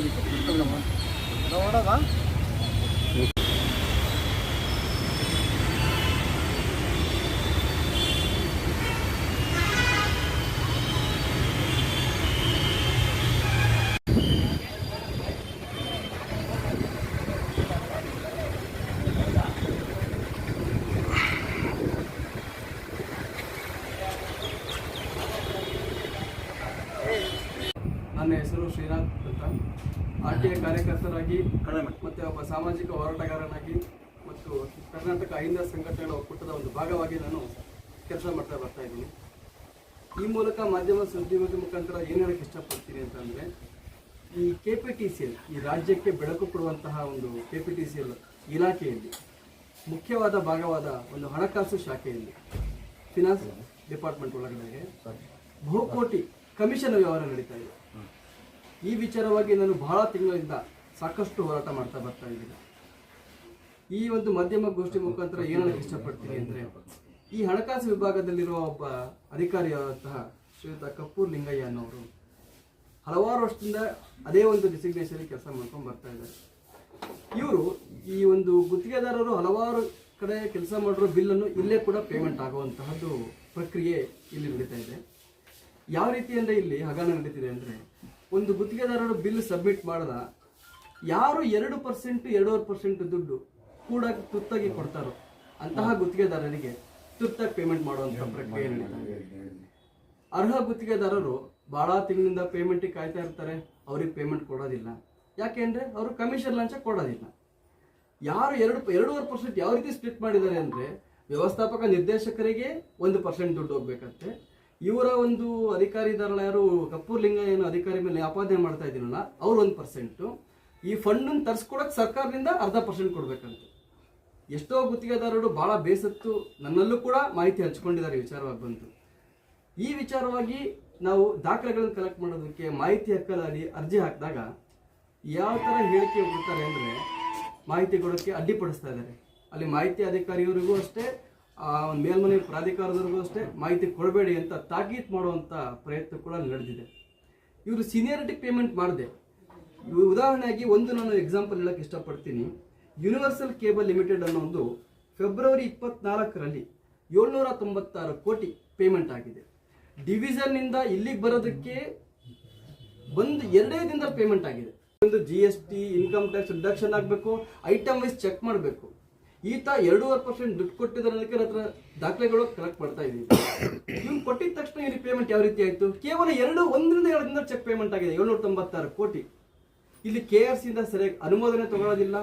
போகுது இப்போ கொடுத்தவங்க அதோட தான் ನನ್ನ ಹೆಸರು ಶ್ರೀನಾಥ್ ಅಂತ ಆರ್ ಟಿ ಐ ಕಾರ್ಯಕರ್ತರಾಗಿ ಮತ್ತು ಒಬ್ಬ ಸಾಮಾಜಿಕ ಹೋರಾಟಗಾರನಾಗಿ ಮತ್ತು ಕರ್ನಾಟಕ ಅಹಿಂದ ಸಂಘಟನೆಗಳ ಒಕ್ಕೂಟದ ಒಂದು ಭಾಗವಾಗಿ ನಾನು ಕೆಲಸ ಮಾಡ್ತಾ ಬರ್ತಾ ಇದ್ದೀನಿ. ಈ ಮೂಲಕ ಮಾಧ್ಯಮ ಸುದ್ದಿಗೋಷ್ಠಿ ಮುಖಾಂತರ ಏನು ಹೇಳಕ್ಕೆ ಇಷ್ಟಪಡ್ತೀನಿ ಅಂತಂದರೆ ಈ K P T C L ಈ ರಾಜ್ಯಕ್ಕೆ ಬೆಳಕು ಕೊಡುವಂತಹ ಒಂದು K P T C L ಇಲಾಖೆಯಲ್ಲಿ ಮುಖ್ಯವಾದ ಭಾಗವಾದ ಒಂದು ಹಣಕಾಸು ಶಾಖೆಯಲ್ಲಿ ಫಿನಾನ್ಸ್ ಡಿಪಾರ್ಟ್ಮೆಂಟ್ ಒಳಗಡೆ ಬಹುಕೋಟಿ ಕಮಿಷನ್ ವ್ಯವಹಾರ ನಡೀತಾ ಇದೆ. ಈ ವಿಚಾರವಾಗಿ ನಾನು ಬಹಳ ತಿಂಗಳಿಂದ ಸಾಕಷ್ಟು ಹೋರಾಟ ಮಾಡ್ತಾ ಬರ್ತಾ ಇದ್ದೀನಿ. ಈ ಒಂದು ಮಾಧ್ಯಮ ಗೋಷ್ಠಿ ಮುಖಾಂತರ ಏನಕ್ಕೆ ಇಷ್ಟಪಡ್ತೀನಿ ಅಂದರೆ, ಈ ಹಣಕಾಸು ವಿಭಾಗದಲ್ಲಿರುವ ಒಬ್ಬ ಅಧಿಕಾರಿಯಾದಂತಹ ಶ್ರೀಯುತ ಕಪೂರ್ ಲಿಂಗಯ್ಯ ಅನ್ನೋರು ಹಲವಾರು ವರ್ಷದಿಂದ ಅದೇ ಒಂದು ಡಿಸಿಗ್ನೇಷನ್ ಕೆಲಸ ಮಾಡ್ಕೊಂಡು ಬರ್ತಾ ಇದ್ದಾರೆ. ಇವರು ಈ ಒಂದು ಗುತ್ತಿಗೆದಾರರು ಹಲವಾರು ಕಡೆ ಕೆಲಸ ಮಾಡಿರೋ ಬಿಲ್ಲನ್ನು ಇಲ್ಲೇ ಕೂಡ ಪೇಮೆಂಟ್ ಆಗುವಂತಹದ್ದು ಪ್ರಕ್ರಿಯೆ ಇಲ್ಲಿ ನಡೀತಾ ಇದೆ. ಯಾವ ರೀತಿ ಅಂದರೆ ಇಲ್ಲಿ ಹಗರಣ ನಡೀತಿದೆ ಅಂದರೆ ಒಂದು ಗುತ್ತಿಗೆದಾರರು ಬಿಲ್ ಸಬ್ಮಿಟ್ ಮಾಡದ ಯಾರು ಎರಡು ಪರ್ಸೆಂಟ್ ಎರಡೂವರೆ ಪರ್ಸೆಂಟ್ ದುಡ್ಡು ಕೂಡ ತುತ್ತಾಗಿ ಕೊಡ್ತಾರೋ ಅಂತಹ ಗುತ್ತಿಗೆದಾರರಿಗೆ ತುತ್ತಾಗಿ ಪೇಮೆಂಟ್ ಮಾಡುವಂತಹ ಪ್ರಕ್ರಿಯೆ ಅರ್ಹ ಗುತ್ತಿಗೆದಾರರು ಬಹಳ ತಿಂಗಳಿಂದ ಪೇಮೆಂಟಿಗೆ ಕಾಯ್ತಾ ಇರ್ತಾರೆ ಅವ್ರಿಗೆ ಪೇಮೆಂಟ್ ಕೊಡೋದಿಲ್ಲ. ಯಾಕೆಂದ್ರೆ ಅವರು ಕಮಿಷನ್ ಲಂಚ ಕೊಡೋದಿಲ್ಲ. ಯಾರು ಎರಡು ಎರಡೂವರೆ ಪರ್ಸೆಂಟ್ ಯಾವ ರೀತಿ ಸ್ಪ್ಲಿಟ್ ಮಾಡಿದ್ದಾರೆ ಅಂದ್ರೆ ವ್ಯವಸ್ಥಾಪಕ ನಿರ್ದೇಶಕರಿಗೆ ಒಂದು ಪರ್ಸೆಂಟ್ ದುಡ್ಡು ಹೋಗ್ಬೇಕಂತೆ ಇವರ ಒಂದು ಅಧಿಕಾರಿ ಇದಾರಲ್ಲ ಯಾರು? ಕಪೂರ್ ಲಿಂಗ ಏನು ಅಧಿಕಾರಿ ಮೇಲೆ ಆಪಾದನೆ ಮಾಡ್ತಾ ಇದ್ದೀನಲ್ಲ, ಅವ್ರು ಒಂದು ಪರ್ಸೆಂಟು ಈ ಫಂಡನ್ನು ತರಿಸ್ಕೊಡಕ್ಕೆ ಸರ್ಕಾರದಿಂದ ಅರ್ಧ ಪರ್ಸೆಂಟ್ ಕೊಡ್ಬೇಕಂತೆ. ಎಷ್ಟೋ ಗುತ್ತಿಗೆದಾರರು ಬಹಳ ಬೇಸತ್ತು, ನನ್ನಲ್ಲೂ ಕೂಡ ಮಾಹಿತಿ ಹಂಚ್ಕೊಂಡಿದ್ದಾರೆ ಈ ವಿಚಾರವಾಗಿ ಬಂತು ಈ ವಿಚಾರವಾಗಿ ನಾವು ದಾಖಲೆಗಳನ್ನು ಕಲೆಕ್ಟ್ ಮಾಡೋದಕ್ಕೆ ಮಾಹಿತಿ ಹಕ್ಕಲಾಗಿ ಅರ್ಜಿ ಹಾಕಿದಾಗ ಯಾವ ಥರ ಹೇಳಿಕೆ ಕೊಡ್ತಾರೆ ಅಂದರೆ ಮಾಹಿತಿ ಕೊಡೋಕ್ಕೆ ಅಡ್ಡಿಪಡಿಸ್ತಾ ಇದ್ದಾರೆ. ಅಲ್ಲಿ ಮಾಹಿತಿ ಅಧಿಕಾರಿಯವರಿಗೂ ಅಷ್ಟೇ ಆ ಒಂದು ಮೇಲ್ಮನೆ ಪ್ರಾಧಿಕಾರದವರಿಗೂ ಅಷ್ಟೇ ಮಾಹಿತಿ ಕೊಡಬೇಡಿ ಅಂತ ತಾಕೀತ್ ಮಾಡುವಂಥ ಪ್ರಯತ್ನ ಕೂಡ ನಡೆದಿದೆ. ಇವರು ಸೀನಿಯರಿಟಿ ಪೇಮೆಂಟ್ ಮಾಡಿದೆ. ಉದಾಹರಣೆಯಾಗಿ ಒಂದು ನಾನು ಎಕ್ಸಾಂಪಲ್ ಹೇಳಕ್ಕೆ ಇಷ್ಟಪಡ್ತೀನಿ. ಯೂನಿವರ್ಸಲ್ ಕೇಬಲ್ ಲಿಮಿಟೆಡ್ ಅನ್ನೋ ಒಂದು ಫೆಬ್ರವರಿ ಇಪ್ಪತ್ನಾಲ್ಕರಲ್ಲಿ ಏಳ್ನೂರ ತೊಂಬತ್ತಾರು ಕೋಟಿ ಪೇಮೆಂಟ್ ಆಗಿದೆ. ಡಿವಿಷನ್ನಿಂದ ಇಲ್ಲಿಗೆ ಬರೋದಕ್ಕೆ ಒಂದು ಎರಡೇ ದಿನದಲ್ಲಿ ಪೇಮೆಂಟ್ ಆಗಿದೆ. ಒಂದು G S T income tax reduction ಆಗಬೇಕು ಐಟಮ್ ವೈಸ್ ಚೆಕ್ ಮಾಡಬೇಕು. ಈತ ಎರಡೂವರೆ ಪರ್ಸೆಂಟ್ ದುಡ್ಡು ಕೊಟ್ಟಿದ್ದಾರೆ ಅದಕ್ಕೆ ಹತ್ರ ದಾಖಲೆಗಳು ಕಲೆಕ್ಟ್ ಮಾಡ್ತಾ ಇದೀವಿ ಇವ್ನು ಕೊಟ್ಟಿದ ತಕ್ಷಣ ಇಲ್ಲಿ ಪೇಮೆಂಟ್ ಯಾವ ರೀತಿ ಆಯಿತು? ಕೇವಲ ಎರಡು, ಒಂದರಿಂದ ಎರಡು ದಿನ ಚೆಕ್ ಪೇಮೆಂಟ್ ಆಗಿದೆ. ಏಳ್ನೂರ ತೊಂಬತ್ತಾರು ಕೋಟಿ. ಇಲ್ಲಿ ಕೆ ಆರ್ ಸಿಯಿಂದ ಸರಿಯಾಗಿ ಅನುಮೋದನೆ ತಗೊಳ್ಳೋದಿಲ್ಲ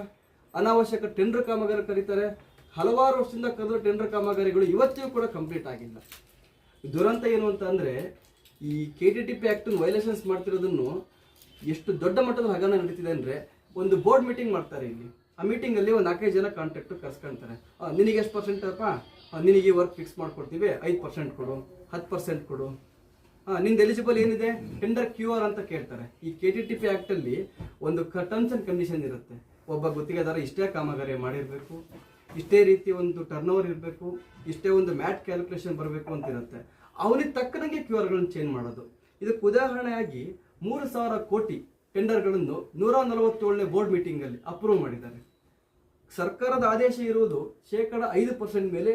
ಅನಾವಶ್ಯಕ ಟೆಂಡರ್ ಕಾಮಗಾರಿ ಕರೀತಾರೆ. ಹಲವಾರು ವರ್ಷದಿಂದ ಕರೆದ ಟೆಂಡರ್ ಕಾಮಗಾರಿಗಳು ಇವತ್ತಿಗೂ ಕೂಡ ಕಂಪ್ಲೀಟ್ ಆಗಿಲ್ಲ. ದುರಂತ ಏನು ಅಂತ ಅಂದರೆ, ಈ ಕೆ ಟಿ ಟಿ ಪಿ ಆ್ಯಕ್ಟನ್ನು ವೈಲೇಷನ್ಸ್ ಮಾಡ್ತಿರೋದನ್ನು ಎಷ್ಟು ದೊಡ್ಡ ಮಟ್ಟದ ಹಗರಣ ನಡೀತಿದೆ ಅಂದರೆ, ಒಂದು ಬೋರ್ಡ್ ಮೀಟಿಂಗ್ ಮಾಡ್ತಾರೆ ಇಲ್ಲಿ. ಆ ಮೀಟಿಂಗಲ್ಲಿ ಒಂದು ನಾಲ್ಕೈದು ಜನ ಕಾಂಟ್ರಾಕ್ಟ್ ಕರ್ಸ್ಕೊಂತಾರೆ. ನಿನಗೆ ಎಷ್ಟು ಪರ್ಸೆಂಟ್ ಅಪ್ಪ? ನಿನಗೆ ವರ್ಕ್ ಫಿಕ್ಸ್ ಮಾಡಿಕೊಡ್ತೀವಿ. ಐದು ಪರ್ಸೆಂಟ್ ಕೊಡು, ಹತ್ತು ಪರ್ಸೆಂಟ್ ಕೊಡು. ಹಾಂ ನಿಂದು ಎಲಿಜಿಬಲ್ ಏನಿದೆ? ಟೆಂಡರ್ ಕ್ಯೂ ಆರ್ ಅಂತ ಕೇಳ್ತಾರೆ. ಈ ಕೆ ಟಿ ಟಿ ಪಿ ಆ್ಯಕ್ಟಲ್ಲಿ ಒಂದು ಟರ್ಮ್ಸ್ ಆ್ಯಂಡ್ ಕಂಡೀಷನ್ ಇರುತ್ತೆ. ಒಬ್ಬ ಗುತ್ತಿಗೆದಾರ ಇಷ್ಟೇ ಕಾಮಗಾರಿ ಮಾಡಿರಬೇಕು. ಇಷ್ಟೇ ರೀತಿ ಒಂದು ಟರ್ನ್ ಓವರ್ ಇರಬೇಕು. ಇಷ್ಟೇ ಒಂದು ಮ್ಯಾಟ್ ಕ್ಯಾಲ್ಕುಲೇಷನ್ ಬರಬೇಕು ಅಂತ ಇರುತ್ತೆ. ಅವನಿಗೆ ತಕ್ಕನಂಗೆ ಕ್ಯೂ ಆರ್ಗಳನ್ನು ಚೇಂಜ್ ಮಾಡೋದು. ಇದಕ್ಕೆ ಉದಾಹರಣೆಯಾಗಿ ಮೂರು ಸಾವಿರ ಕೋಟಿ ಟೆಂಡರ್ಗಳನ್ನು ನೂರ ನಲವತ್ತೇಳನೇ ಬೋರ್ಡ್ ಮೀಟಿಂಗಲ್ಲಿ ಅಪ್ರೂವ್ ಮಾಡಿದ್ದಾರೆ. ಸರ್ಕಾರದ ಆದೇಶ ಇರುವುದು ಶೇಕಡ ಐದು ಪರ್ಸೆಂಟ್ ಮೇಲೆ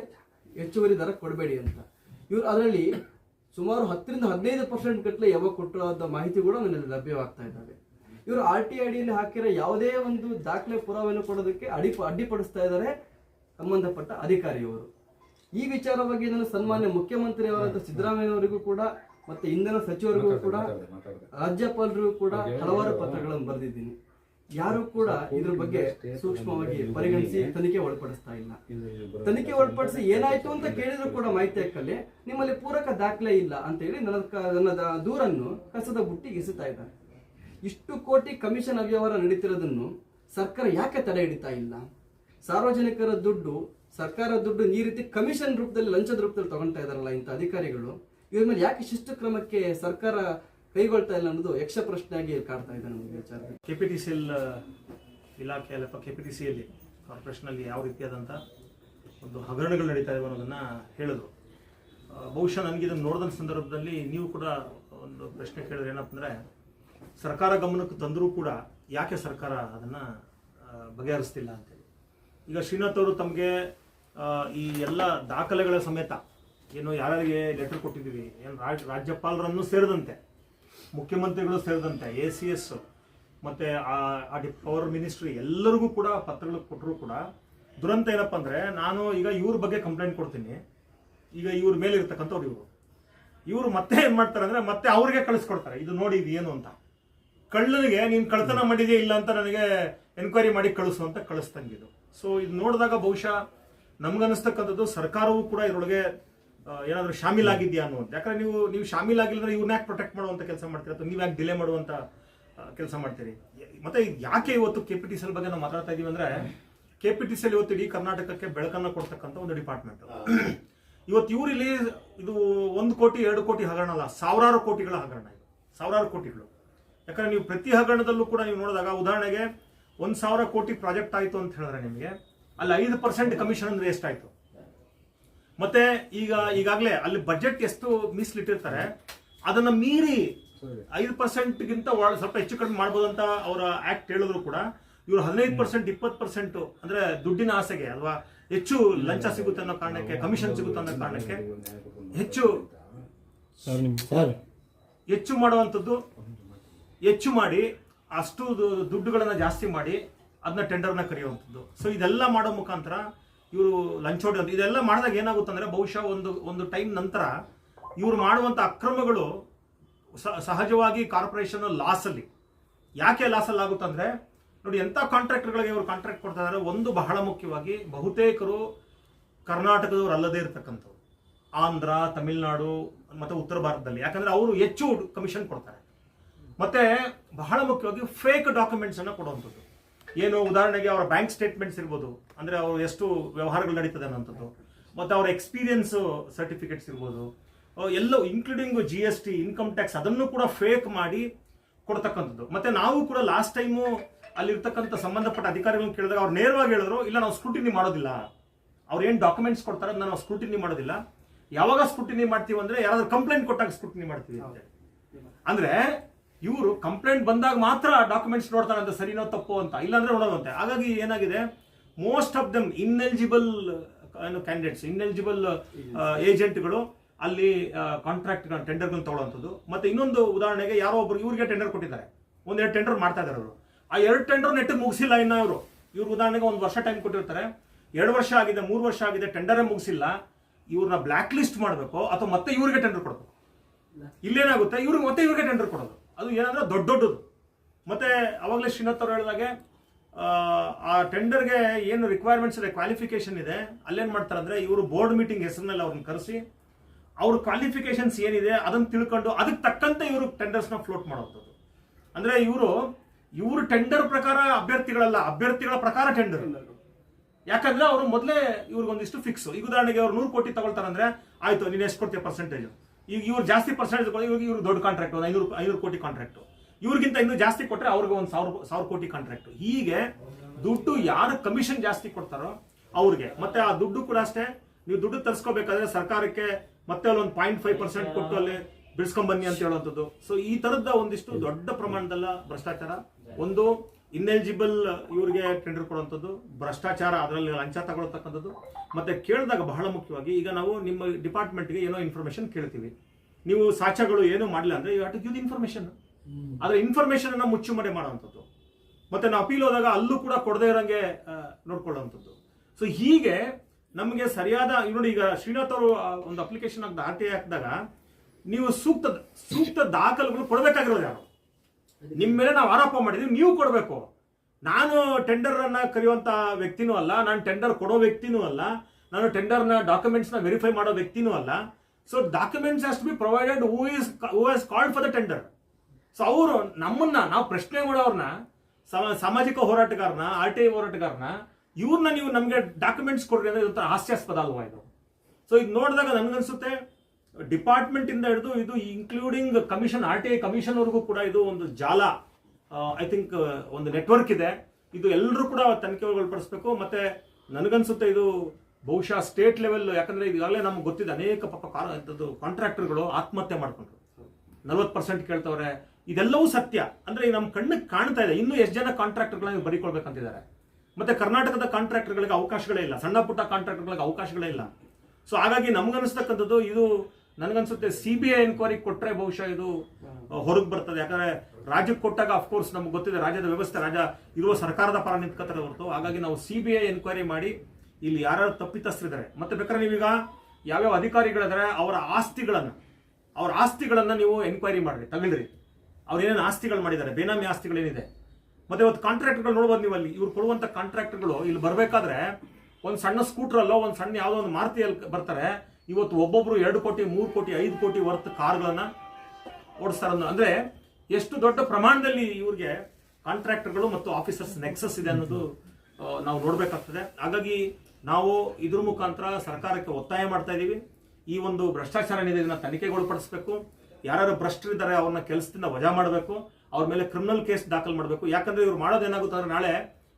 ಹೆಚ್ಚುವರಿ ದರ ಕೊಡಬೇಡಿ ಅಂತ. ಇವರು ಅದರಲ್ಲಿ ಸುಮಾರು ಹತ್ತರಿಂದ ಹದಿನೈದು ಪರ್ಸೆಂಟ್ ಗಟ್ಟಲೆ ಯಾವಾಗ ಕೊಟ್ಟಿರೋ ಮಾಹಿತಿ ಕೂಡ ನನಗೆ ಲಭ್ಯವಾಗ್ತಾ ಇದ್ದಾವೆ. ಇವರು ಆರ್ ಟಿ ಅಡಿಯಲ್ಲಿ ಹಾಕಿರೋ ಯಾವುದೇ ಒಂದು ದಾಖಲೆ ಪುರಾವೆಯನ್ನು ಕೊಡೋದಕ್ಕೆ ಅಡಿ ಅಡ್ಡಿಪಡಿಸ್ತಾ ಇದ್ದಾರೆ ಸಂಬಂಧಪಟ್ಟ ಅಧಿಕಾರಿಯವರು. ಈ ವಿಚಾರವಾಗಿ ನಾನು ಸನ್ಮಾನ್ಯ ಮುಖ್ಯಮಂತ್ರಿಯವರಾದ ಸಿದ್ದರಾಮಯ್ಯವರಿಗೂ ಕೂಡ ಮತ್ತೆ ಇಂಧನ ಸಚಿವರಿಗೂ ಕೂಡ ರಾಜ್ಯಪಾಲರಿಗೂ ಕೂಡ ಹಲವಾರು ಪತ್ರಗಳನ್ನು ಬರೆದಿದ್ದೀನಿ. ಯಾರು ಕೂಡ ಇದ್ರ ಬಗ್ಗೆ ಸೂಕ್ಷ್ಮವಾಗಿ ಪರಿಗಣಿಸಿ ತನಿಖೆ ಒಳಪಡಿಸ್ತಾ ಇಲ್ಲ. ತನಿಖೆ ಒಳಪಡಿಸಿ ಏನಾಯ್ತು ಅಂತ ಕೇಳಿದ್ರು ಕೂಡ ಮಾಹಿತಿ ಹಾಕಲ್ಲಿ ನಿಮ್ಮಲ್ಲಿ ಪೂರಕ ದಾಖಲೆ ಇಲ್ಲ ಅಂತ ಹೇಳಿ ನನ್ನ ನನ್ನ ದೂರನ್ನು ಕಸದ ಬುಟ್ಟಿಗೆ ಎಸಿತಾ ಇದ್ದಾರೆ. ಇಷ್ಟು ಕೋಟಿ ಕಮಿಷನ್ ಅವ್ಯವಹಾರ ನಡೀತಿರೋದನ್ನು ಸರ್ಕಾರ ಯಾಕೆ ತಡೆ ಹಿಡಿತಾ ಇಲ್ಲ? ಸಾರ್ವಜನಿಕರ ದುಡ್ಡು ಸರ್ಕಾರ ದುಡ್ಡು ಈ ರೀತಿ ಕಮಿಷನ್ ರೂಪದಲ್ಲಿ ಲಂಚದ ರೂಪದಲ್ಲಿ ತಗೊಳ್ತಾ ಇದಾರಲ್ಲ ಇಂಥ ಅಧಿಕಾರಿಗಳು ಇದ್ರ ಮೇಲೆ ಯಾಕೆ ಶಿಸ್ತು ಕ್ರಮಕ್ಕೆ ಸರ್ಕಾರ ಕೈಗೊಳ್ತಾ ಇಲ್ಲ ಅನ್ನೋದು ಯಕ್ಷ ಪ್ರಶ್ನೆಯಾಗಿ ಕಾಡ್ತಾ ಇದೆ ನಮಗೆ ವಿಚಾರ. K P T C L ಇಲಾಖೆಯಲ್ಲಿ ಅಥವಾ ಕೆ ಪಿ ಟಿ ಸಿ ಎಲ್ಲಿ ಕಾರ್ಪೊರೇಷನಲ್ಲಿ ಯಾವ ರೀತಿಯಾದಂಥ ಒಂದು ಹಗರಣಗಳು ನಡೀತಾ ಇವೆ ಅನ್ನೋದನ್ನು ಹೇಳಿದ್ರು. ಬಹುಶಃ ನನಗೆ ಇದನ್ನು ನೋಡಿದ ಸಂದರ್ಭದಲ್ಲಿ ನೀವು ಕೂಡ ಒಂದು ಪ್ರಶ್ನೆ ಕೇಳಿದ್ರೆ ಏನಪ್ಪ ಅಂದರೆ ಸರ್ಕಾರ ಗಮನಕ್ಕೆ ತಂದರೂ ಕೂಡ ಯಾಕೆ ಸರ್ಕಾರ ಅದನ್ನು ಬಗೆಹರಿಸ್ತಿಲ್ಲ ಅಂತೇಳಿ. ಈಗ ಶ್ರೀನಾಥ್ ಅವರು ತಮಗೆ ಈ ಎಲ್ಲ ದಾಖಲೆಗಳ ಸಮೇತ ಏನು ಯಾರ್ಯಾರಿಗೆ ಲೆಟರ್ ಕೊಟ್ಟಿದ್ದೀವಿ, ಏನು ರಾಜ್, ರಾಜ್ಯಪಾಲರನ್ನು ಸೇರಿದಂತೆ ಮುಖ್ಯಮಂತ್ರಿಗಳು ಸೇರಿದಂತೆ ಎ ಸಿ ಎಸ್ ಮತ್ತು ಆ ಡಿ ಪವರ್ ಮಿನಿಸ್ಟ್ರಿ ಎಲ್ಲರಿಗೂ ಕೂಡ ಪತ್ರಗಳು ಕೊಟ್ಟರು ಕೂಡ ದುರಂತ ಏನಪ್ಪ ಅಂದರೆ ನಾನು ಈಗ ಇವ್ರ ಬಗ್ಗೆ ಕಂಪ್ಲೇಂಟ್ ಕೊಡ್ತೀನಿ. ಈಗ ಇವ್ರ ಮೇಲೆ ಇರ್ತಕ್ಕಂಥವ್ರು ಇವರು. ಇವರು ಮತ್ತೆ ಏನು ಮಾಡ್ತಾರೆ ಅಂದರೆ ಮತ್ತೆ ಅವ್ರಿಗೆ ಕಳಿಸ್ಕೊಡ್ತಾರೆ. ಇದು ನೋಡಿ ಇದು ಏನು ಅಂತ. ಕಳ್ಳನಿಗೆ ನೀನು ಕಳ್ತನ ಮಾಡಿದೆಯಾ ಇಲ್ಲ ಅಂತ ನನಗೆ ಎನ್ಕ್ವೈರಿ ಮಾಡಿ ಕಳಿಸು ಅಂತ ಕಳಿಸ್ತಂಗಿದು ಸೊ ಇದು ನೋಡಿದಾಗ ಬಹುಶಃ ನಮ್ಗನ್ನಿಸ್ತಕ್ಕಂಥದ್ದು ಸರ್ಕಾರವೂ ಕೂಡ ಇದರೊಳಗೆ ಏನಾದ್ರೂ ಶಾಮೀಲಾಗಿದ್ಯಾ ಅನ್ನುವಂಥ ಯಾಕಂದ್ರೆ ನೀವು ನೀವು ಶಾಮೀಲಾಗಿಲ್ಲ ಇವ್ರನ್ನ ಯಾಕೆ ಪ್ರೊಟೆಕ್ಟ್ ಮಾಡುವಂತ ಕೆಲಸ ಮಾಡ್ತೀರಾ? ಅಥವಾ ನೀವು ಯಾಕೆ ಡಿಲೇ ಮಾಡುವಂಥ ಕೆಲಸ ಮಾಡ್ತೀರಿ? ಮತ್ತೆ ಯಾಕೆ ಇವತ್ತು ಕೆ ಪಿ ಟಿ ಸಿ ಬಗ್ಗೆ ನಾವು ಮಾತಾಡ್ತಾ ಇದೀವಿ ಅಂದ್ರೆ ಕೆ ಪಿ ಟಿ ಸಿ ಇವತ್ತು ಇಡೀ ಕರ್ನಾಟಕಕ್ಕೆ ಬೆಳಕನ್ನ ಕೊಡ್ತಕ್ಕಂಥ ಒಂದು ಡಿಪಾರ್ಟ್ಮೆಂಟ್ ಇವತ್ತು ಇವರಿಲ್ಲಿ ಇದು ಒಂದು ಕೋಟಿ ಎರಡು ಕೋಟಿ ಹಗರಣ ಅಲ್ಲ ಸಾವಿರಾರು ಕೋಟಿಗಳ ಹಗರಣ ಇದು. ಸಾವಿರಾರು ಕೋಟಿಗಳು. ಯಾಕಂದ್ರೆ ನೀವು ಪ್ರತಿ ಹಗರಣದಲ್ಲೂ ಕೂಡ ನೀವು ನೋಡಿದಾಗ ಉದಾಹರಣೆಗೆ ಒಂದ್ ಸಾವಿರ ಕೋಟಿ ಪ್ರಾಜೆಕ್ಟ್ ಆಯ್ತು ಅಂತ ಹೇಳಿದ್ರೆ ನಿಮಗೆ ಅಲ್ಲಿ ಐದು ಪರ್ಸೆಂಟ್ ಕಮಿಷನ್ ಅಂದ್ರೆ ಎಷ್ಟಾಯ್ತು? ಮತ್ತೆ ಈಗ ಈಗಾಗಲೇ ಅಲ್ಲಿ ಬಜೆಟ್ ಎಷ್ಟು ಮೀಸಲಿಟ್ಟಿರ್ತಾರೆ ಅದನ್ನ ಮೀರಿ ಐದು ಪರ್ಸೆಂಟ್ಗಿಂತ ಸ್ವಲ್ಪ ಹೆಚ್ಚು ಕಡಿಮೆ ಮಾಡ್ಬೋದು ಅಂತ ಅವರ ಆಕ್ಟ್ ಹೇಳಿದ್ರು ಕೂಡ. ಇವರು ಹದಿನೈದು ಪರ್ಸೆಂಟ್ ಇಪ್ಪತ್ತು ಪರ್ಸೆಂಟ್ ಅಂದ್ರೆ ದುಡ್ಡಿನ ಆಸೆಗೆ ಅಥವಾ ಹೆಚ್ಚು ಲಂಚ ಸಿಗುತ್ತೆ ಅನ್ನೋ ಕಾರಣಕ್ಕೆ ಕಮಿಷನ್ ಸಿಗುತ್ತೆ ಅನ್ನೋ ಕಾರಣಕ್ಕೆ ಹೆಚ್ಚು ಸರ್ ಹೆಚ್ಚು ಮಾಡುವಂಥದ್ದು ಹೆಚ್ಚು ಮಾಡಿ ಅಷ್ಟು ದುಡ್ಡುಗಳನ್ನ ಜಾಸ್ತಿ ಮಾಡಿ ಅದನ್ನ ಟೆಂಡರ್ನ ಕರೆಯುವಂಥದ್ದು. ಸೊ ಇದೆಲ್ಲ ಮಾಡೋ ಮುಖಾಂತರ ಇವರು ಲಂಚ ಇದೆಲ್ಲ ಮಾಡಿದಾಗ ಏನಾಗುತ್ತೆ ಅಂದ್ರೆ ಬಹುಶಃ ಒಂದು ಒಂದು ಟೈಮ್ ನಂತರ ಇವರು ಮಾಡುವಂಥ ಅಕ್ರಮಗಳು ಸಹಜವಾಗಿ ಕಾರ್ಪೊರೇಷನ್ ಲಾಸಲ್ಲಿ ಯಾಕೆ ಲಾಸಲ್ಲಿ ಆಗುತ್ತೆ ಅಂದ್ರೆ ನೋಡಿ ಎಂಥ ಕಾಂಟ್ರಾಕ್ಟರ್ಗಳಿಗೆ ಇವರು ಕಾಂಟ್ರಾಕ್ಟ್ ಕೊಡ್ತಾ ಇದ್ದಾರೆ ಒಂದು ಬಹಳ ಮುಖ್ಯವಾಗಿ ಬಹುತೇಕರು ಕರ್ನಾಟಕದವರು ಅಲ್ಲದೇ ಇರತಕ್ಕಂಥವ್ರು. ಆಂಧ್ರ, ತಮಿಳುನಾಡು, ಮತ್ತು ಉತ್ತರ ಭಾರತದಲ್ಲಿ. ಯಾಕಂದ್ರೆ ಅವರು ಹೆಚ್ಚು ಕಮಿಷನ್ ಕೊಡ್ತಾರೆ. ಮತ್ತೆ ಬಹಳ ಮುಖ್ಯವಾಗಿ ಫೇಕ್ ಡಾಕ್ಯುಮೆಂಟ್ಸ್ ಅನ್ನ ಕೊಡುವಂಥದ್ದು. ಏನು ಉದಾಹರಣೆಗೆ ಅವರ ಬ್ಯಾಂಕ್ ಸ್ಟೇಟ್ಮೆಂಟ್ಸ್ ಇರ್ಬೋದು. ಅಂದರೆ ಅವರು ಎಷ್ಟು ವ್ಯವಹಾರಗಳು ನಡೀತದೆ ಅನ್ನೋಂಥದ್ದು. ಮತ್ತು ಅವರ ಎಕ್ಸ್ಪೀರಿಯನ್ಸ್ ಸರ್ಟಿಫಿಕೇಟ್ಸ್ ಇರ್ಬೋದು. ಎಲ್ಲ including G S T income tax ಅದನ್ನು ಕೂಡ ಫೇಕ್ ಮಾಡಿ ಕೊಡ್ತಕ್ಕಂಥದ್ದು. ಮತ್ತೆ ನಾವು ಕೂಡ ಲಾಸ್ಟ್ ಟೈಮು ಅಲ್ಲಿರ್ತಕ್ಕಂಥ ಸಂಬಂಧಪಟ್ಟ ಅಧಿಕಾರಿಗಳನ್ನ ಕೇಳಿದಾಗ ಅವ್ರು ನೇರವಾಗಿ ಹೇಳಿದ್ರು, ಇಲ್ಲ, ನಾವು ಸ್ಕ್ರೂಟಿನಿ ಮಾಡೋದಿಲ್ಲ. ಅವ್ರು ಏನು ಡಾಕ್ಯುಮೆಂಟ್ಸ್ ಕೊಡ್ತಾರೆ ಅದನ್ನ ನಾವು ಸ್ಕ್ರೂಟಿನಿ ಮಾಡೋದಿಲ್ಲ. ಯಾವಾಗ ಸ್ಕ್ರೂಟಿನಿ ಮಾಡ್ತೀವಿ ಅಂದ್ರೆ ಯಾರಾದರೂ ಕಂಪ್ಲೇಂಟ್ ಕೊಟ್ಟಾಗ ಸ್ಕ್ರೂಟಿನಿ ಮಾಡ್ತೀವಿ ಅಂದ್ರೆ ಇವರು ಕಂಪ್ಲೇಂಟ್ ಬಂದಾಗ ಮಾತ್ರ ಡಾಕ್ಯುಮೆಂಟ್ಸ್ ನೋಡ್ತಾರೆ ಅಂತ ಸರಿನೋ ತಪ್ಪು ಅಂತ. ಇಲ್ಲಾಂದ್ರೆ ನೋಡೋದಂತೆ ಹಾಗಾಗಿ ಏನಾಗಿದೆ most of them ineligible candidates ineligible ಏಜೆಂಟ್ಗಳು ಅಲ್ಲಿ ಕಾಂಟ್ರಾಕ್ಟ್ ಟೆಂಡರ್ಗಳನ್ನ ತಗೊಳ್ಳೋಂಥದ್ದು ಮತ್ತೆ ಇನ್ನೊಂದು ಉದಾಹರಣೆಗೆ ಯಾರೋ ಒಬ್ರು ಇವ್ರಿಗೆ ಟೆಂಡರ್ ಕೊಟ್ಟಿದ್ದಾರೆ. ಒಂದೆರಡು ಟೆಂಡರ್ ಮಾಡ್ತಾ ಇದ್ದಾರೆ ಅವರು. ಆ ಎರಡು ಟೆಂಡರ್ ನೆಟ್ಟು ಮುಗಿಸಿಲ್ಲ ಇನ್ನ ಇವರು. ಇವ್ರು ಉದಾಹರಣೆಗೆ ಒಂದು ವರ್ಷ ಟೈಮ್ ಕೊಟ್ಟಿರ್ತಾರೆ. ಎರಡು ವರ್ಷ ಆಗಿದೆ, ಮೂರು ವರ್ಷ ಆಗಿದೆ ಟೆಂಡರೇ ಮುಗಿಸಿಲ್ಲ. ಇವ್ರನ್ನ ಬ್ಲಾಕ್ ಲಿಸ್ಟ್ ಮಾಡಬೇಕು ಅಥವಾ ಮತ್ತೆ ಇವ್ರಿಗೆ ಟೆಂಡರ್ ಕೊಡಬೇಕು? ಇಲ್ಲೇನಾಗುತ್ತೆ? ಇವ್ರಿಗೆ ಮತ್ತೆ ಇವ್ರಿಗೆ ಟೆಂಡರ್ ಕೊಡೋದು. ಅದು ಏನಂದ್ರೆ ದೊಡ್ಡ ದೊಡ್ಡದು. ಮತ್ತೆ ಅವಾಗಲೇ ಶ್ರೀನಾಥ್ ಅವ್ರು ಹೇಳಿದಾಗೆ ಆ, ಟೆಂಡರ್ಗೆ ಏನು ರಿಕ್ವೈರ್ಮೆಂಟ್ಸ್ ಇದೆ ಕ್ವಾಲಿಫಿಕೇಶನ್ ಇದೆ ಅಲ್ಲೇನ್ ಮಾಡ್ತಾರೆ ಅಂದರೆ ಇವರು ಬೋರ್ಡ್ ಮೀಟಿಂಗ್ ಹೆಸರಿನಲ್ಲಿ ಅವ್ರನ್ನ ಕರೆಸಿ ಅವ್ರ ಕ್ವಾಲಿಫಿಕೇಶನ್ಸ್ ಏನಿದೆ ಅದನ್ನ ತಿಳ್ಕೊಂಡು ಅದಕ್ಕೆ ತಕ್ಕಂತೆ ಇವರು ಟೆಂಡರ್ಸ್ನ ಫ್ಲೋಟ್ ಮಾಡೋದು ಅಂದ್ರೆ ಇವರು ಇವರು ಟೆಂಡರ್ ಪ್ರಕಾರ ಅಭ್ಯರ್ಥಿಗಳಲ್ಲ ಅಭ್ಯರ್ಥಿಗಳ ಪ್ರಕಾರ ಟೆಂಡರ್ ಯಾಕಂದ್ರೆ ಅವರು ಮೊದಲೇ ಇವ್ರಿಗೊಂದಿಷ್ಟು ಫಿಕ್ಸ್ ಈಗ ಉದಾಹರಣೆಗೆ ಅವ್ರು ನೂರು ಕೋಟಿ ತಗೊಳ್ತಾರಂದ್ರೆ ಆಯ್ತು ನೀನು ಎಷ್ಟು ಕೊಡ್ತೀಯ ಪರ್ಸೆಂಟೇಜ್ ಈಗ ಇವ್ರು ಜಾಸ್ತಿ ಪರ್ಸೆಂಟೇಜ್ ಇವಾಗ ಇವ್ರು ದೊಡ್ಡ ಕಾಂಟ್ರಾಕ್ಟ್ ಒಂದು ಐನೂರು ಐನೂರು ಕೋಟಿ ಕಾಂಟ್ರಾಕ್ಟ್ ಇವ್ರಿಗಿಂತ ಇನ್ನೂ ಜಾಸ್ತಿ ಕೊಟ್ಟರೆ ಅವ್ರಿಗೆ ಒಂದು ಸಾವಿರ ಸಾವಿರ ಕೋಟಿ ಕಾಂಟ್ರಾಕ್ಟ್ ಹೀಗೆ ದುಡ್ಡು ಯಾರು ಕಮಿಷನ್ ಜಾಸ್ತಿ ಕೊಡ್ತಾರೋ ಅವ್ರಿಗೆ. ಮತ್ತೆ ಆ ದುಡ್ಡು ಕೂಡ ಅಷ್ಟೇ ನೀವು ದುಡ್ಡು ತರಿಸ್ಕೋಬೇಕಾದ್ರೆ ಸರ್ಕಾರಕ್ಕೆ ಮತ್ತೆ ಅಲ್ಲೊಂದು ಪಾಯಿಂಟ್ ಫೈವ್ ಪರ್ಸೆಂಟ್ ಕೊಟ್ಟು ಅಲ್ಲಿ ಬಿಡಿಸ್ಕೊಂಡ್ ಬನ್ನಿ ಅಂತ ಹೇಳುವಂಥದ್ದು. ಸೊ ಈ ತರದ ಒಂದಿಷ್ಟು ದೊಡ್ಡ ಪ್ರಮಾಣದಲ್ಲ ಭ್ರಷ್ಟಾಚಾರ. ಒಂದು ಇನ್ಎಲಿಜಿಬಲ್ ಇವರಿಗೆ ಟೆಂಡರ್ ಕೊಡುವಂಥದ್ದು ಭ್ರಷ್ಟಾಚಾರ ಅದರಲ್ಲಿ ಲಂಚ ತಗೊಳ್ತಕ್ಕಂಥದ್ದು ಮತ್ತೆ ಕೇಳಿದಾಗ ಬಹಳ ಮುಖ್ಯವಾಗಿ ಈಗ ನಾವು ನಿಮ್ಮ ಡಿಪಾರ್ಟ್ಮೆಂಟ್ಗೆ ಏನೋ ಇನ್ಫಾರ್ಮೇಶನ್ ಕೇಳ್ತೀವಿ. ನೀವು ಸಾಕ್ಷ್ಯಗಳು ಏನೂ ಮಾಡಿಲ್ಲ ಅಂದ್ರೆ ಯು ಟು ಗಿವ್ ಇನ್ಫಾರ್ಮೇಶನ್ ಆದರೆ ಇನ್ಫಾರ್ಮೇಶನ್ ಅನ್ನ ಮುಚ್ಚುಮರೆ ಮಾಡುವಂಥದ್ದು. ಮತ್ತೆ ನಾವು ಅಪೀಲ್ ಹೋದಾಗ ಅಲ್ಲೂ ಕೂಡ ಕೊಡದೇ ಇರೋಂಗೆ ನೋಡ್ಕೊಳ್ಳೋವಂಥದ್ದು. ಸೊ ಹೀಗೆ ನಮಗೆ ಸರಿಯಾದ ನೋಡಿ ಈಗ ಶ್ರೀನಾಥ್ ಅವರು ಒಂದು ಅಪ್ಲಿಕೇಶನ್ ಹಾಕಿದ ಆರ್ ಟಿ ಹಾಕಿದಾಗ ನೀವು ಸೂಕ್ತ ಸೂಕ್ತ ದಾಖಲೆಗಳು ಕೊಡಬೇಕಾಗಿರೋದು ಯಾರು? ನಿಮ್ಮ ಮೇಲೆ ನಾವು ಆರೋಪ ಮಾಡಿದ್ವಿ ನೀವು ಕೊಡಬೇಕು. ನಾನು ಟೆಂಡರ್ ಅನ್ನ ಕರೆಯುವಂತ ವ್ಯಕ್ತಿನೂ ಅಲ್ಲ, ನಾನು ಟೆಂಡರ್ ಕೊಡೋ ವ್ಯಕ್ತಿನೂ ಅಲ್ಲ, ನಾನು ಟೆಂಡರ್ನ ಡಾಕ್ಯುಮೆಂಟ್ಸ್ನ ವೆರಿಫೈ ಮಾಡೋ ವ್ಯಕ್ತಿನೂ ಅಲ್ಲ. So documents has to be provided who is who has called for the tender so ಅವರು ನಮ್ಮನ್ನ, ನಾವು ಪ್ರಶ್ನೆ ಮಾಡೋರ್ನ ಸಾಮಾಜಿಕ ಹೋರಾಟಗಾರನ, ಆರ್ ಟಿ ಐ ಹೋರಾಟಗಾರನ, ಇವ್ರನ್ನ ನೀವು ನಮಗೆ ಡಾಕ್ಯುಮೆಂಟ್ಸ್ ಕೊಡ್ರಿ ಅಂದ್ರೆ ಹಾಸ್ಯಾಸ್ಪದ ಅಲ್ವಾ ಇದು. ಸೊ ಇದು ನೋಡಿದಾಗ ನನ್ಗನ್ಸುತ್ತೆ ಡಿಪಾರ್ಟ್ಮೆಂಟ್ ಇಂದ ಹಿಡಿದು ಇದು including commission R T I commission ವರೆಗೂ ಕೂಡ ಇದು ಒಂದು ಜಾಲ ಐ ಥಿಂಕ್ ಒಂದು ನೆಟ್ವರ್ಕ್ ಇದೆ. ಇದು ಎಲ್ಲರೂ ಕೂಡ ತನಿಖೆ ಒಳಪಡಿಸ್ಬೇಕು ಮತ್ತೆ ನನಗನ್ಸುತ್ತೆ ಇದು ಬಹುಶಃ ಸ್ಟೇಟ್ ಲೆವೆಲ್ ಯಾಕಂದ್ರೆ ಈಗಾಗಲೇ ನಮ್ಗೆ ಗೊತ್ತಿದೆ ಅನೇಕ ಪಾಪ ಕಾಂಟ್ರಾಕ್ಟರ್ಗಳು ಆತ್ಮಹತ್ಯೆ ಮಾಡ್ಕೊಂಡ್ರು. ನಲ್ವತ್ತು ಪರ್ಸೆಂಟ್ ಕೇಳ್ತವ್ರೆ. ಇದೆಲ್ಲವೂ ಸತ್ಯ. ಅಂದ್ರೆ ನಮ್ಮ ಕಣ್ಣಿಗೆ ಕಾಣ್ತಾ ಇದೆ. ಇನ್ನೂ ಎಷ್ಟು ಜನ ಕಾಂಟ್ರಾಕ್ಟರ್ಗಳನ್ನ ಬರಿಕೊಳ್ಬೇಕಂತಿದ್ದಾರೆ. ಮತ್ತೆ ಕರ್ನಾಟಕದ ಕಾಂಟ್ರಾಕ್ಟರ್ಗಳಿಗೆ ಅವಕಾಶಗಳೇ ಇಲ್ಲ. ಸಣ್ಣ ಪುಟ್ಟ ಕಾಂಟ್ರಾಕ್ಟರ್ಗಳಿಗೆ ಅವಕಾಶಗಳೇ ಇಲ್ಲ. ಸೊ ಹಾಗಾಗಿ ನಮ್ಗನ್ಸ್ತಕ್ಕಂಥದ್ದು ಇದು ನನಗನ್ಸುತ್ತೆ ಸಿ ಬಿ ಐ ಎನ್ಕ್ವೈರಿ ಕೊಟ್ಟರೆ ಬಹುಶಃ ಇದು ಹೊರಗೆ ಬರ್ತದೆ. ಯಾಕಂದ್ರೆ ರಾಜ್ಯಕ್ಕೆ ಕೊಟ್ಟಾಗ ಅಫ್ಕೋರ್ಸ್ ನಮ್ಗೆ ಗೊತ್ತಿದೆ, ರಾಜ್ಯದ ವ್ಯವಸ್ಥೆ ರಾಜ್ಯ ಇರುವ ಸರ್ಕಾರದ ಪರ ನಿಂತ್ಕೊತಾರೆ ಹೊರತು. ಹಾಗಾಗಿ ನಾವು ಸಿ ಬಿ ಐ ಎನ್ಕ್ವೈರಿ ಮಾಡಿ ಇಲ್ಲಿ ಯಾರ್ಯಾರು ತಪ್ಪಿತಸ್ಥರಿದ್ದಾರೆ. ಮತ್ತೆ ಬೇಕಾದ್ರೆ ನೀವೀಗ ಯಾವ್ಯಾವ ಅಧಿಕಾರಿಗಳಿದ್ದಾರೆ, ಅವರ ಆಸ್ತಿಗಳನ್ನ ಅವರ ಆಸ್ತಿಗಳನ್ನ ನೀವು ಎನ್ಕ್ವೈರಿ ಮಾಡ್ರಿ ಅವ್ರು ಏನೇನು ಆಸ್ತಿಗಳು ಮಾಡಿದ್ದಾರೆ, ಬೇನಾಮಿ ಆಸ್ತಿಗಳೇನಿದೆ ಮತ್ತೆ ಇವತ್ತು ಕಾಂಟ್ರಾಕ್ಟ್ಗಳು ನೋಡ್ಬೋದು ನೀವು ಅಲ್ಲಿ ಇವ್ರು ಕೊಡುವಂತ ಕಾಂಟ್ರಾಕ್ಟ್ಗಳು ಇಲ್ಲಿ ಬರಬೇಕಾದ್ರೆ ಒಂದು ಸಣ್ಣ ಸ್ಕೂಟ್ರಲ್ಲೋ ಒಂದು ಸಣ್ಣ ಯಾವುದೋ ಒಂದು ಮಾರುತಿಯಲ್ಲಿ ಬರ್ತಾರೆ. ಇವತ್ತು ಒಬ್ಬೊಬ್ರು ಎರಡು ಕೋಟಿ, ಮೂರು ಕೋಟಿ, ಐದು ಕೋಟಿ ವರ್ತ್ ಕಾರ್ಗಳನ್ನ ಓಡಿಸ್ತಾರೆ ಅಂದ್ರೆ ಎಷ್ಟು ದೊಡ್ಡ ಪ್ರಮಾಣದಲ್ಲಿ ಇವ್ರಿಗೆ ಕಾಂಟ್ರಾಕ್ಟರ್ಗಳು ಮತ್ತು ಆಫೀಸರ್ಸ್ ನೆಕ್ಸಸ್ ಇದೆ ಅನ್ನೋದು ನಾವು ನೋಡಬೇಕಾಗ್ತದೆ. ಹಾಗಾಗಿ ನಾವು ಇದ್ರ ಮುಖಾಂತರ ಸರ್ಕಾರಕ್ಕೆ ಒತ್ತಾಯ ಮಾಡ್ತಾ ಇದೀವಿ. ಈ ಒಂದು ಭ್ರಷ್ಟಾಚಾರ ಏನಿದೆ ಇದನ್ನ ತನಿಖೆಗೊಳಪಡಿಸಬೇಕು ಯಾರ್ಯಾರು ಭ್ರಷ್ಟರಿದ್ದಾರೆ, ಅವ್ರನ್ನ ಕೆಲಸದಿಂದ ವಜಾ ಮಾಡಬೇಕು. ಅವ್ರ ಮೇಲೆ ಕ್ರಿಮಿನಲ್ ಕೇಸ್ ದಾಖಲು ಮಾಡಬೇಕು. ಯಾಕಂದ್ರೆ ಇವ್ರು ಮಾಡೋದೇನಾಗುತ್ತೆ ಅಂದ್ರೆ ನಾಳೆ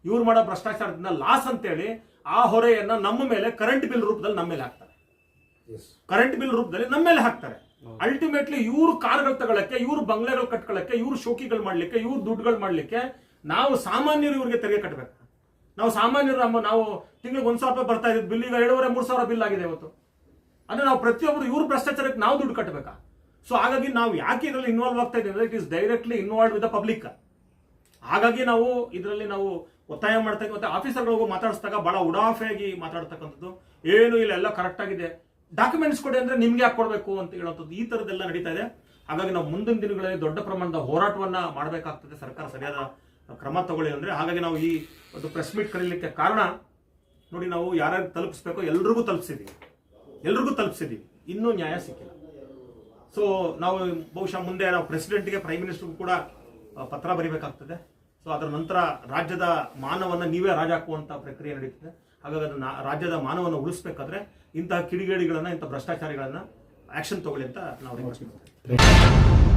ಇವ್ರು ಮಾಡೋ ಭ್ರಷ್ಟಾಚಾರದಿಂದ ಲಾಸ್ ಅಂತೇಳಿ ಆ ಹೊರೆಯನ್ನ ನಮ್ಮ ಮೇಲೆ ಕರೆಂಟ್ ಬಿಲ್ ರೂಪದಲ್ಲಿ ನಮ್ಮ ಮೇಲೆ ಹಾಕ್ತಾರೆ. ಕರೆಂಟ್ ಬಿಲ್ ರೂಪದಲ್ಲಿ ನಮ್ಮ ಮೇಲೆ ಹಾಕ್ತಾರೆ ಅಲ್ಟಿಮೇಟ್ಲಿ ಇವ್ರು ಕಾರ್ಗಳು ತಗೊಳಕ್ಕೆ ಇವ್ರ ಬಂಗ್ಲೆಗಳು ಕಟ್ಕೊಳ್ಳಕ್ಕೆ ಇವ್ರ ಶೋಕಿಗಳು ಮಾಡ್ಲಿಕ್ಕೆ ಇವ್ರ ದುಡ್ಡುಗಳು ಮಾಡ್ಲಿಕ್ಕೆ ನಾವು ಸಾಮಾನ್ಯರು ಇವ್ರಿಗೆ ತೆರಿಗೆ ಕಟ್ಟಬೇಕು ನಾವು ಸಾಮಾನ್ಯರು ನಮ್ಮ ನಾವು ತಿಂಗಳಿಗೆ ಒಂದ್ ಸಾವಿರ ರೂಪಾಯಿ ಬರ್ತಾ ಇದ್ದು ಬಿಲ್ ಈಗ ಎರಡೂವರೆ ಮೂರ್ ಸಾವಿರ ಬಿಲ್ ಆಗಿದೆ ಇವತ್ತು. ಅಂದ್ರೆ ನಾವು ಪ್ರತಿಯೊಬ್ಬರು ಇವ್ರ ಭ್ರಷ್ಟಾಚಾರಕ್ಕೆ ನಾವು ದುಡ್ಡು ಕಟ್ಟಬೇಕಾ ಸೊ ಹಾಗಾಗಿ ನಾವು ಯಾಕೆ ಇದರಲ್ಲಿ ಇನ್ವಾಲ್ವ್ ಆಗ್ತಾ ಇದ್ದೀವಿ ಅಂದ್ರೆ it is directly involve with the public ಹಾಗಾಗಿ ನಾವು ಇದರಲ್ಲಿ ನಾವು ಒತ್ತಾಯ ಮಾಡ್ತಾ ಮತ್ತೆ ಆಫೀಸರ್ಗಳಿಗೂ ಮಾತಾಡಿಸಿದಾಗ ಬಹಳ ಉಡಾಫೆಯಾಗಿ ಮಾತಾಡ್ತಕ್ಕಂಥದ್ದು. ಏನು ಇಲ್ಲ ಎಲ್ಲ ಕರೆಕ್ಟ್ ಆಗಿದೆ. ಡಾಕ್ಯುಮೆಂಟ್ಸ್ ಕೊಡಿ ಅಂದ್ರೆ ನಿಮ್ಗೆ ಯಾಕೆ ಕೊಡಬೇಕು ಅಂತ ಹೇಳುವಂಥದ್ದು ಈ ತರದೆಲ್ಲ ನಡೀತಾ ಇದೆ. ಹಾಗಾಗಿ ನಾವು ಮುಂದಿನ ದಿನಗಳಲ್ಲಿ ದೊಡ್ಡ ಪ್ರಮಾಣದ ಹೋರಾಟವನ್ನ ಮಾಡಬೇಕಾಗ್ತದೆ. ಸರ್ಕಾರ ಸರಿಯಾದ ಕ್ರಮ ತಗೊಳ್ಳಿ ಅಂದ್ರೆ. ಹಾಗಾಗಿ ನಾವು ಈ ಒಂದು ಪ್ರೆಸ್ ಮೀಟ್ ಕರೀಲಿಕ್ಕೆ ಕಾರಣ ನೋಡಿ ನಾವು ಯಾರ್ಯಾರು ತಲುಪಿಸ್ಬೇಕೋ ಎಲ್ರಿಗೂ ತಲುಪಿಸಿದ್ದೀವಿ ಎಲ್ರಿಗೂ ತಲುಪಿಸಿದ್ದೀವಿ ಇನ್ನೂ ನ್ಯಾಯ ಸಿಕ್ಕಿಲ್ಲ. ಸೊ ನಾವು ಬಹುಶಃ ಮುಂದೆ ನಾವು ಪ್ರೆಸಿಡೆಂಟ್ಗೆ ಪ್ರೈಮ್ ಮಿನಿಸ್ಟರ್ಗೂ ಕೂಡ ಪತ್ರ ಬರೀಬೇಕಾಗ್ತದೆ. ಸೊ ಅದರ ನಂತರ ರಾಜ್ಯದ ಮಾನವನ್ನ ನೀವೇ ರಾಜ ಹಾಕುವಂತ ಪ್ರಕ್ರಿಯೆ ನಡೀತದೆ. ಹಾಗಾಗಿ ಅದನ್ನ ರಾಜ್ಯದ ಮಾನವನ್ನು ಉಳಿಸ್ಬೇಕಾದ್ರೆ ಇಂತಹ ಕಿಡಿಗೇಡಿಗಳನ್ನ, ಇಂಥ ಭ್ರಷ್ಟಾಚಾರಿಗಳನ್ನ ಆಕ್ಷನ್ ತಗೊಳ್ಳಿ ಅಂತ ನಾವು ರಿಕ್ವೆಸ್ಟ್ ಮಾಡ್ತೇವೆ.